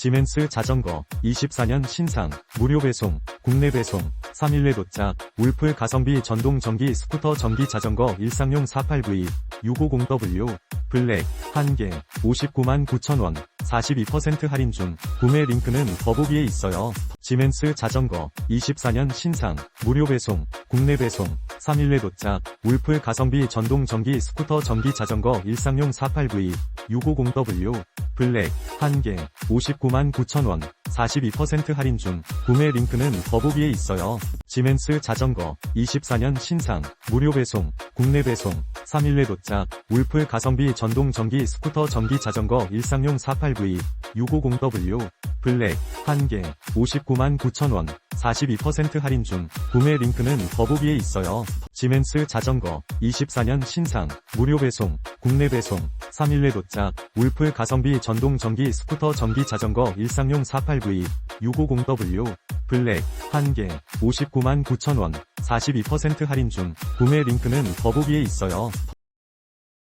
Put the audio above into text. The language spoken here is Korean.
지멘스 자전거 24년 신상 무료 배송 국내 배송 3일 내 도착 울프 가성비 전동 전기 스쿠터 전기 자전거 일상용 48V 650W 블랙 1개 59만 9천원 42% 할인 중 구매 링크는 더보기에 있어요. 지멘스 자전거 24년 신상 무료 배송 국내 배송 3일 내 도착 울프 가성비 전동 전기 스쿠터 전기 자전거 일상용 48V 650W 블랙 1개 59만 9천원 42% 할인 중 구매 링크는 더보기에 있어요. 지멘스 자전거 24년 신상 무료 배송 국내 배송 3일 내 도착 울프 가성비 전동 전기 스쿠터 전기 자전거 일상용 48V 650W 블랙 1개 59만 9천원 42% 할인 중 구매 링크는 더보기에 있어요. 지멘스 자전거 24년 신상 무료 배송 국내 배송 3일 내 도착. 울프 가성비 전동 전기 스쿠터 전기 자전거 일상용 48V 650W 블랙 1개 59만 9천원. 42% 할인 중. 구매 링크는 더보기에 있어요.